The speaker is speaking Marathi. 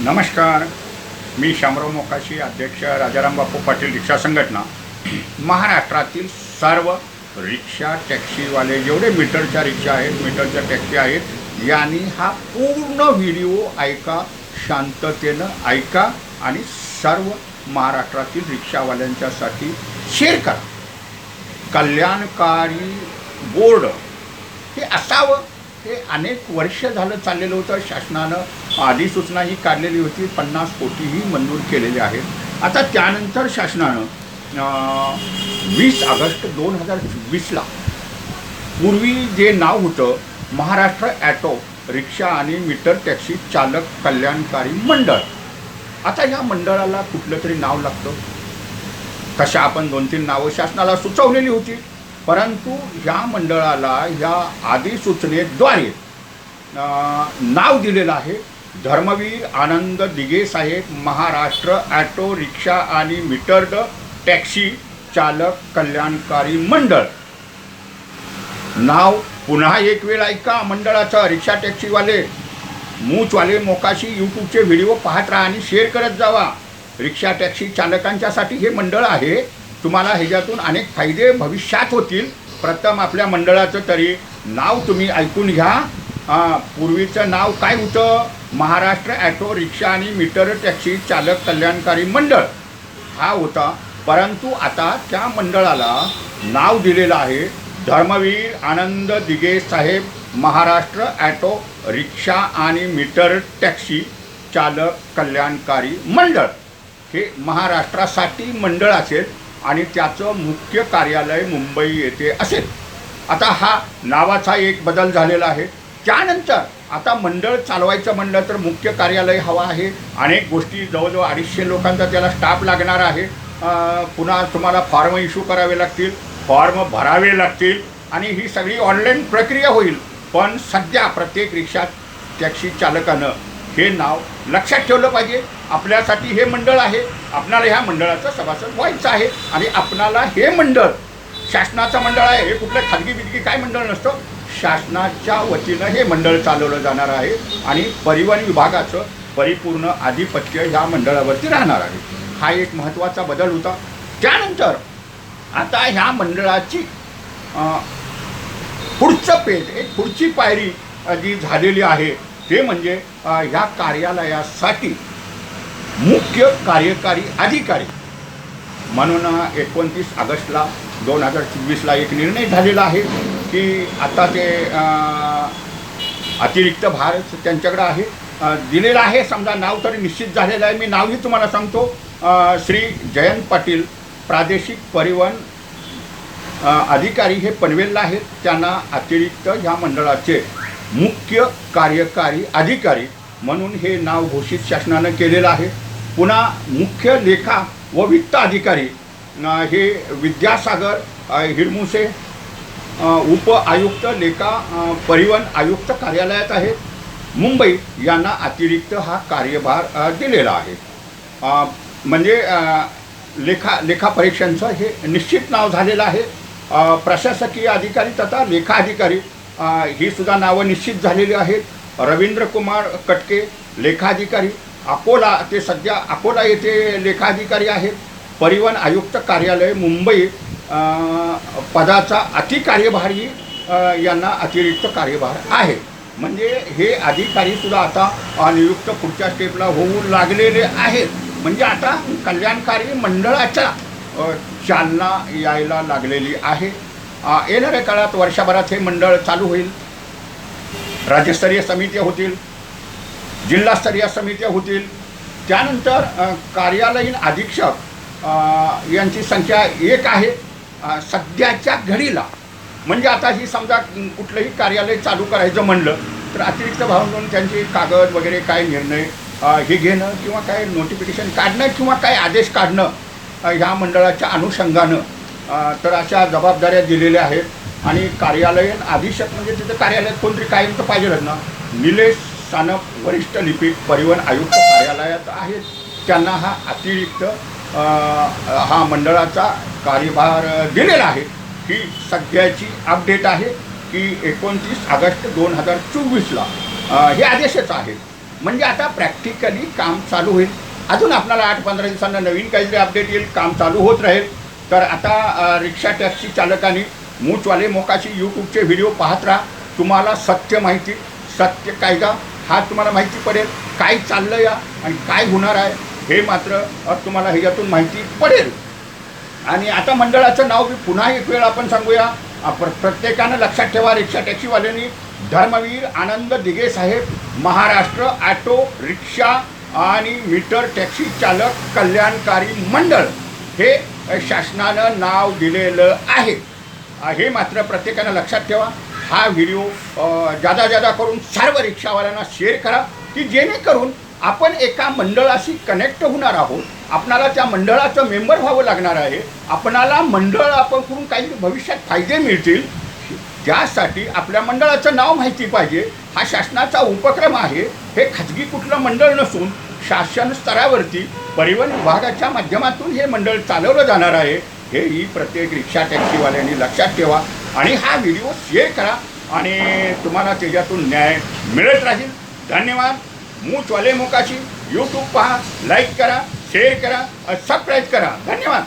नमस्कार. मी शामराव मोकाशी अध्यक्ष राजाराम बापू पाटील रिक्षा संघटना. महाराष्ट्रातील सर्व रिक्षा टॅक्सीवाले जेवढे मीटरच्या रिक्षा आहेत मीटरच्या टॅक्सी आहेत यांनी हा पूर्ण व्हिडिओ ऐका शांततेनं ऐका आणि सर्व महाराष्ट्रातील रिक्षावाल्यांच्यासाठी शेअर करा. कल्याणकारी बोर्ड हे असावं. हे अनेक वर्ष झालं चाललेलं होतं. शासनानं अधिसूचनाही काढलेली होती. पन्नास कोटीही मंजूर केलेले आहेत. आता त्यानंतर शासनानं वीस ऑगस्ट दोन हजार चोवीसला पूर्वी जे नाव होतं महाराष्ट्र ॲटो रिक्षा आणि मीटर टॅक्सी चालक कल्याणकारी मंडळ. आता ह्या मंडळाला कुठलं तरी नाव लागतं. तशा आपण दोन तीन नावं शासनाला सुचवलेली होती. परंतु या मंडळाला या अधिसूचनेद्वारे नाव दिलेलं आहे. धर्मवीर आनंद दिगे साहेब महाराष्ट्र ॲटो रिक्षा आणि मीटर्ड टॅक्सी चालक कल्याणकारी मंडळ. नाव पुन्हा एक वेळ ऐका मंडळाचं रिक्षा टॅक्सीवाले मूचवाले मोकाशी यूट्यूबचे व्हिडिओ पाहत राहा आणि शेअर करत जावा. रिक्षा टॅक्सी चालकांच्यासाठी हे मंडळ आहे. तुम्हाला ह्याच्यातून अनेक फायदे भविष्यात होतील. प्रथम आपल्या मंडळाचं तरी नाव तुम्ही ऐकून घ्या. पूर्वीचं नाव काय होतं? महाराष्ट्र ॲटो रिक्षा आणि मीटर टॅक्सी चालक कल्याणकारी मंडळ. हा होता. परंतु आता त्या मंडळाला नाव दिलेलं आहे धर्मवीर आनंद दिगे साहेब महाराष्ट्र ॲटो रिक्षा आणि मीटर टॅक्सी चालक कल्याणकारी मंडळ. हे महाराष्ट्रासाठी मंडळ असेल. आणि त्याचं मुख्य कार्यालय मुंबई येथे असेल. आता हा नावाचा एक बदल झालेला आहे. त्यानंतर आता मंडळ चालवायचं म्हणलं तर मुख्य कार्यालय हवं आहे. अनेक गोष्टी जवळजवळ अडीचशे लोकांचा त्याला स्टाफ लागणार आहे. पुन्हा तुम्हाला फॉर्म इश्यू करावे लागतील फॉर्म भरावे लागतील आणि ही सगळी ऑनलाईन प्रक्रिया होईल. पण सध्या प्रत्येक रिक्षा टॅक्सी चालकानं हे नाव लक्षात ठेवलं पाहिजे. आपल्यासाठी हे मंडळ आहे. आपणाला ह्या मंडळाचं सभासद व्हायचं आहे. आणि आपणाला हे मंडळ शासनाचं मंडळ आहे. हे कुठलं खाजगी बिजगी काय मंडळ नसतं. शासनाच्या वतीनं हे मंडळ चालवलं जाणार आहे. आणि परिवहन विभागाचं परिपूर्ण आधिपत्य ह्या मंडळावरती राहणार आहे. हा एक महत्त्वाचा बदल होता. त्यानंतर आता ह्या मंडळाची पुढचं पेज एक पुढची पायरी जी झालेली आहे ते म्हणजे ह्या कार्यालयासाठी मुख्य कार्यकारी अधिकारी. म्हणून एकोणतीस ऑगस्टला दोन हजार चोवीसला एक निर्णय झालेला आहे की आता ते अतिरिक्त भार त्यांच्याकडे आहे. दिलेलं आहे समजा नाव तरी निश्चित झालेलं आहे. मी नावही तुम्हाला सांगतो. श्री जयंत पाटील प्रादेशिक परिवहन अधिकारी हे पनवेलला आहेत. त्यांना अतिरिक्त ह्या मंडळाचे मुख्य कार्यकारी अधिकारी म्हणून हे नाव घोषित शासनानं केलेलं आहे. पुन्हा मुख्य लेखा व वित्त अधिकारी हे विद्यासागर हिरमुसे उप आयुक्त लेखा परिवहन आयुक्त कार्यालयात आहेत मुंबई यांना अतिरिक्त हा कार्यभार दिलेला आहे. म्हणजे लेखा लेखापरीक्षांचं हे निश्चित नाव झालेलं आहे. प्रशासकीय अधिकारी तथा लेखा अधिकारी ही सुद्धा नावं निश्चित झालेली आहेत. रवींद्र कुमार कटके लेखाधिकारी अकोला ते सध्या अकोला येथे लेखाधिकारी आहेत. परिवहन आयुक्त कार्यालय मुंबई पदाचा अतिकार्यभारी यांना अतिरिक्त कार्यभार आहे. म्हणजे हे अधिकारीसुद्धा आता नियुक्त पुढच्या स्टेपला होऊ लागलेले आहेत. म्हणजे आता कल्याणकारी मंडळाच्या चालना यायला लागलेली आहे. येणाऱ्या काळात वर्षभरात हे मंडळ चालू होईल. राज्यस्तरीय समित्या होतील. जिल्हास्तरीय समित्या होतील. त्यानंतर कार्यालयीन अधीक्षक यांची संख्या एक आहे. सध्याच्या घडीला म्हणजे आता ही समजा कुठलंही कार्यालय चालू करायचं म्हणलं तर अतिरिक्त भाव म्हणून त्यांची कागद वगैरे काय निर्णय हे घेणं किंवा काय नोटिफिकेशन काढणं किंवा काय आदेश काढणं ह्या मंडळाच्या अनुषंगानं तर अशा जबाबदाऱ्या दिलेल्या आहेत. आणि कार्यालयीन अधीक्षक म्हणजे तिथं कार्यालयात कोणतरी कायम तर पाहिजेलच ना. निलेश सानप वरिष्ठ लिपिक परिवहन आयुक्त कार्यालयात आहेत. त्यांना हा अतिरिक्त हा मंडळाचा कार्यभार दिलेला आहे. ही सध्याची अपडेट आहे की एकोणतीस ऑगस्ट दोन हजार चोवीसला हे आदेशच आहेत म्हणजे आता प्रॅक्टिकली काम चालू होईल. अजून आपल्याला आठ पंधरा दिवसांना नवीन काहीतरी अपडेट येईल काम चालू होत राहील. तर आता रिक्षा टॅक्सी चालकांनी मूचवाले मोकाशी यूट्यूबचे व्हिडिओ पाहत राहा. तुम्हाला सत्य माहिती सत्य कायदा हा तुम्हाला माहिती पडेल काय चाललं या आणि काय होणार आहे हे मात्र तुम्हाला ह्याच्यातून माहिती पडेल. आणि आता मंडळाचं नाव मी पुन्हा एक वेळ आपण सांगूया. प्र प्रत्येकानं लक्षात ठेवा रिक्षा टॅक्सीवाल्यांनी धर्मवीर आनंद दिघे साहेब महाराष्ट्र ॲटो रिक्षा आणि मीटर टॅक्सी चालक कल्याणकारी मंडळ. हे शासनानं नाव दिलेलं आहे. हे मात्र प्रत्येकानं लक्षात ठेवा. हा व्हिडिओ जादा जादा करून सर्व रिक्षावाल्यांना शेअर करा की जेणेकरून आपण एका मंडळाशी कनेक्ट होणार आहोत. आपणाला त्या मंडळाचं मेंबर व्हावं लागणार आहे. आपणाला मंडळ आपण करून काही भविष्यात फायदे मिळतील. ज्यासाठी आपल्या मंडळाचं नाव माहिती पाहिजे. हा शासनाचा उपक्रम आहे. हे खाजगी कुठलं मंडळ नसून शासन स्तरावरती परिवहन विभागाच्या माध्यमातून हे मंडळ चालवलं जाणार आहे हे ही प्रत्येक रिक्षा टॅक्सीवाल्यांनी लक्षात ठेवा आणि हा व्हिडिओ शेअर करा आणि तुम्हाला त्याच्यातून न्याय मिळत राहील. धन्यवाद. मूचवाले मोकाशी. यूट्यूब पहा लाईक करा शेअर करा सबस्क्राईब करा. धन्यवाद.